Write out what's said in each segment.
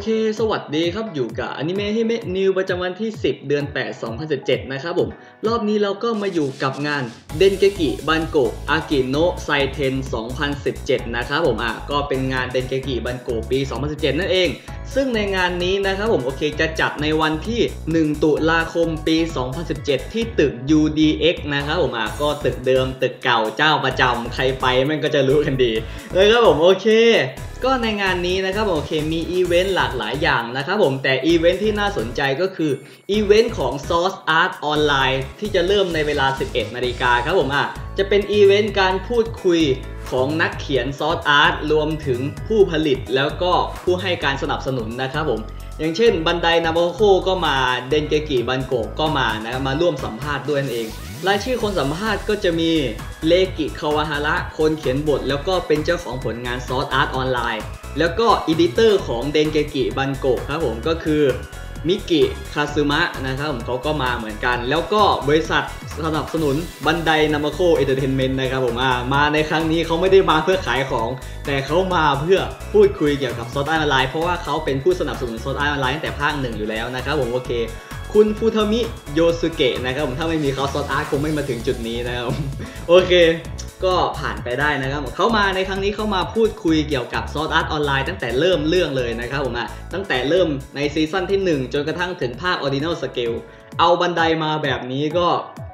โอเค สวัสดีครับ อยู่กับอนิเมะฮิเมะนิวประจำวันที่ 10 เดือน 8 2017 นะครับผม รอบนี้เราก็มาอยู่กับงานเดนเกกิบันโกะอากิโนะไซเทน 2017 นะครับผมอะก็เป็นงานเดนเกกิบันโกปี 2017 นั่นเอง ซึ่งในงานนี้นะครับผม โอเค จะจัดในวันที่ 1 ตุลาคมปี 2017 ที่ตึก UDX นะครับผมอะก็ตึกเดิมตึกเก่าเจ้าประจำใครไปมันก็จะรู้กันดีเลยครับผมโอเค ก็ในงานนี้นะครับโอเคมีอีเวนต์หลากหลายอย่างนะครับผมแต่อีเวนต์ที่น่าสนใจก็คืออีเวนต์ของ Source Art Online ที่จะเริ่มในเวลา 11 นาฬิกาครับผมอะจะเป็นอีเวนต์การพูดคุยของนักเขียน Source Art รวมถึงผู้ผลิตแล้วก็ผู้ให้การสนับสนุนนะครับผม อย่างเช่นบันไดนาโบโคก็มาเดนเกกิบันโกก็มานะมาร่วมสัมภาษณ์ด้วยนั่นเอง รายชื่อคนสัมภาษณ์ก็จะมีเลกิคาวาฮาระคนเขียนบท แล้วก็เป็นเจ้าของผลงานซอสอาร์ตออนไลน์แล้วก็อีดิเตอร์ของเดนเกกิบันโกะครับผมก็คือมิกิคาซึมะนะครับผมเขาก็มาเหมือนกัน แล้วก็บริษัทสนับสนุนบันไดนามาโคเอเตอร์เทนเมนต์นะครับผมอ่ามาในครั้งนี้เขาไม่ได้มาเพื่อขายของ แต่เขามาเพื่อพูดคุยเกี่ยวกับซอสอาร์ตออนไลน์เพราะว่าเขาเป็นผู้สนับสนุนซอสอาร์ตออนไลน์ตั้งแต่ภาคหนึ่งอยู่แล้วนะครับผมโอเค คุณฟูทามิโยสุเกะนะครับผมถ้าไม่มีเขาซอสอาร์ตคงไม่มาถึงจุดนี้นะครับโอเค ก็ผ่านไปได้นะครับเขามาในครั้งนี้เขามาพูดคุยเกี่ยวกับซอสอาร์ตออนไลน์ตั้งแต่เริ่มเรื่องเลยนะครับผมอะตั้งแต่เริ่มในซีซั่นที่ 1 จนกระทั่งถึงภาคออริจินลสเกลเอาบันไดมาแบบนี้ก็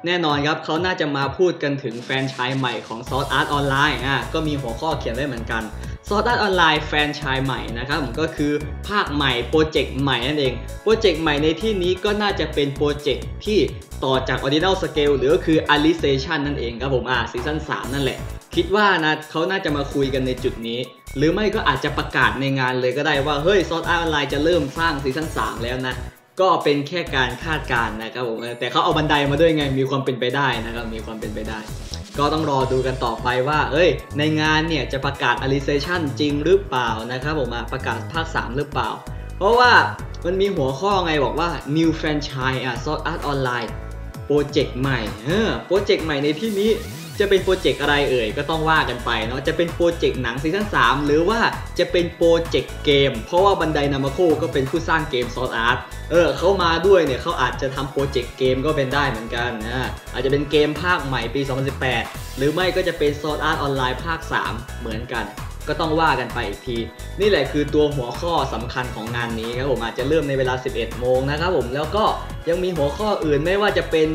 แน่นอนครับเขาน่าจะมาพูดกันถึงแฟนชายใหม่ของซอสอาร์ตออนไลน์อะก็มีหัวข้อเขียนไว้เหมือนกัน ซอสอาร์ตออนไลน์แฟนชายใหม่นะครับผมก็คือภาคใหม่โปรเจกต์ใหม่นั่นเองโปรเจกต์ใหม่ในที่นี้ก็น่าจะเป็นโปรเจกต์ที่ต่อจาก Original Scale หรือก็คือ Alization นั่นเองครับผมอ่าซีซั่น3นั่นแหละ คิดว่านะเขาน่าจะมาคุยกันในจุดนี้ หรือไม่ก็อาจจะประกาศในงานเลยก็ได้ว่า เฮ้ยซอสอาร์ตออนไลน์จะเริ่มสร้างซีซั่น3แล้วนะก็เป็นแค่การคาดการณ์นะครับผมแต่เขาเอาบันไดมาด้วยไงมีความเป็นไปได้นะครับมีความเป็นไปได้ ก็ต้องรอดูกันต่อไปว่า เอ้ย ในงานเนี่ยจะประกาศ Alicization จริงหรือเปล่านะครับผมมาประกาศภาค 3 หรือเปล่า เพราะว่ามันมีหัวข้อไงบอกว่า New Franchise อะ Sword Art Online โปรเจกต์ใหม่เออโปรเจกต์ใหม่ในที่นี้ จะเป็นโปรเจกต์อะไรเอ่ยก็ต้องว่ากันไปเนาะจะเป็นโปรเจกต์หนังซีซั่น3หรือว่าจะเป็นโปรเจกต์เกม เพราะว่าบันไดนามาโคก็เป็นผู้สร้างเกมซอสอาร์ตเออเขามาด้วยเนี่ยเขาอาจจะทำโปรเจกต์เกมก็เป็นได้เหมือนกันนะอาจจะเป็นเกมภาคใหม่ปี 2018 หรือไม่ก็จะเป็นซอสอาร์ตออนไลน์ภาค 3 เหมือนกัน ก็ต้องว่ากันไปอีกที นี่แหละคือตัวหัวข้อสำคัญของงานนี้ครับผมอาจจะเริ่มในเวลา 11 โมงนะครับผมแล้วก็ยังมีหัวข้ออื่นไม่ว่าจะเป็น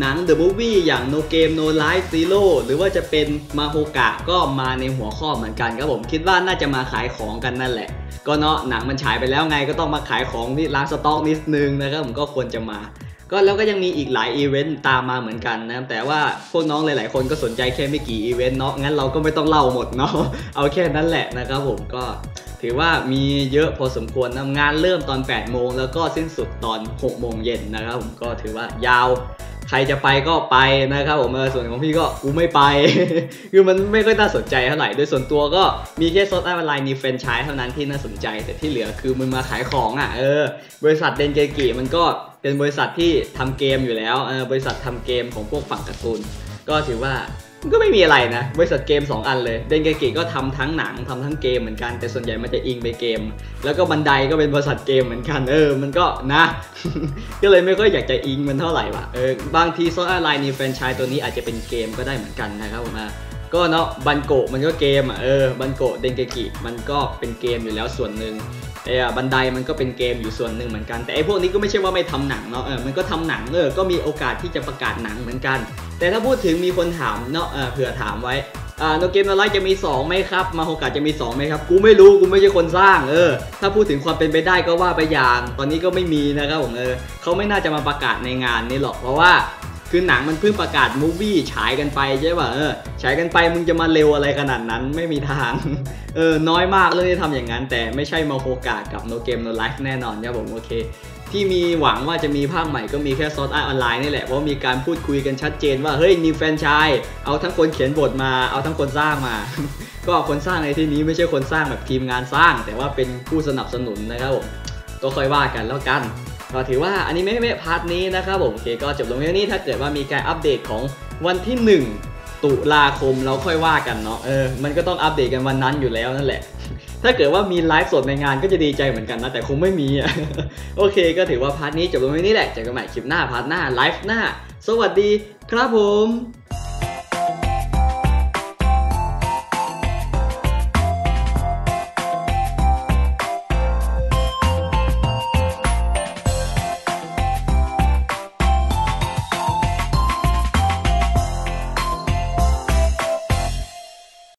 หนัง The Movie อย่าง No Game No Life Zero หรือว่าจะเป็นมาโฮกะก็มาในหัวข้อเหมือนกันครับผมคิดว่าน่าจะมาขายของกันนั่นแหละ ก็เนาะหนังมันฉายไปแล้วไงก็ต้องมาขายของที่ร้านสต็อกนิดนึงนะครับผมก็ควรจะมา ก็แล้วก็ยังมีอีกหลายอีเวนต์ตามมาเหมือนกันนะแต่ว่าพวกน้องหลาย ๆ คนก็สนใจแค่ไม่กี่อีเวนต์เนาะงั้นเราก็ไม่ต้องเล่าหมดเนาะเอาแค่นั้นแหละนะครับผมก็ถือว่ามีเยอะพอสมควรนะงานเริ่มตอน 8 โมง แล้วก็สิ้นสุดตอน 6 โมงเย็นนะครับผมก็ถือว่ายาว ใครจะไปก็ไปนะครับผมเออส่วนของพี่ก็กูไม่ไป คือมันไม่ค่อยน่าสนใจเท่าไหร่โดยส่วนตัวก็มีแค่โซอสออนไลน์มีแฟรนไชส์เท่านั้นที่น่าสนใจแต่ที่เหลือคือมึงมาขายของอะเออบริษัทเดนเกกิมันก็เป็นบริษัทที่ทำเกมอยู่แล้วเออบริษัททำเกมของพวกฝั่งการ์ตูน ก็ถือว่าก็ไม่มีอะไรนะบริษัทเกม 2 อันเลยเดนเกกิก็ทำทั้งหนังทำทั้งเกมเหมือนกันแต่ส่วนใหญ่มันจะอิงไปเกม แล้วก็บันไดก็เป็นบริษัทเกมเหมือนกันเออมันก็นะ ก็เลยไม่ค่อยอยากจะอิงมันเท่าไหร่ว่ะเออ บางทีซอสอะไรน์ในแฟรนไชส์ตัวนี้อาจจะเป็นเกมก็ได้เหมือนกันนะครับผมนะ ก็เนาะบันโกะมันก็เกมอะเออบันโกะเดนเกกิมันก็เป็นเกมอยู่แล้วส่วนหนึ่งไอ้บันไดมันก็เป็นเกมอยู่ส่วนหนึ่งเหมือนกัน แต่ไอ้พวกนี้ก็ไม่ใช่ว่าไม่ทำหนังเนาะเออมันก็ทำหนังเออก็มีโอกาสที่จะประกาศหนังเหมือนกัน แต่ถ้าพูดถึงมีคนถามเนาะเออเผื่อถามไว้อ่าโนเกมโนไลท์จะมี2ไหมครับ มาโฮกะจะมี2ไหมครับ กูไม่รู้กูไม่ใช่คนสร้างเออ ถ้าพูดถึงความเป็นไปได้ก็ว่าไปอย่าง ตอนนี้ก็ไม่มีนะครับผมเออเขาไม่น่าจะมาประกาศในงานนี้หรอกเพราะว่า คือหนังมันเพิ่งประกาศมูฟวี่ฉายกันไปใช่ป่ะเออฉายกันไปมึงจะมาเร็วอะไรขนาดนั้นไม่มีทางเออน้อยมากเรื่องที่ทำอย่างนั้น แต่ไม่ใช่มาโฮกะกับ No Game No Life แน่นอนครับผมโอเคที่มีหวังว่าจะมีภาคใหม่ก็มีแค่ซอสอาออนไลน์นี่แหละ เพราะมีการพูดคุยกันชัดเจนว่า เฮ้ยนิวแฟนชาย เอาทั้งคนเขียนบทมาเอาทั้งคนสร้างมา ก็คนสร้างในที่นี้ไม่ใช่คนสร้างแบบทีมงานสร้าง แต่ว่าเป็นผู้สนับสนุนนะครับผมก็ค่อยว่ากันแล้วกัน ก็ถือว่าอันนี้ไม่ไม่พาร์ทนี้นะครับผมโอเคก็จบลงแค่นี้ถ้าเกิดว่ามีการอัปเดตของวันที่ 1 ตุลาคมเราค่อยว่ากันเนาะเออมันก็ต้องอัปเดตกันวันนั้นอยู่แล้วนั่นแหละ ถ้าเกิดว่ามีไลฟ์สดในงานก็จะดีใจเหมือนกันนะแต่คงไม่มีอะโอเค ก็ถือว่าพาร์ทนี้จบลงแค่นี้แหละเจอกันใหม่คลิปหน้าพาร์ทหน้าไลฟ์หน้า สวัสดีครับผม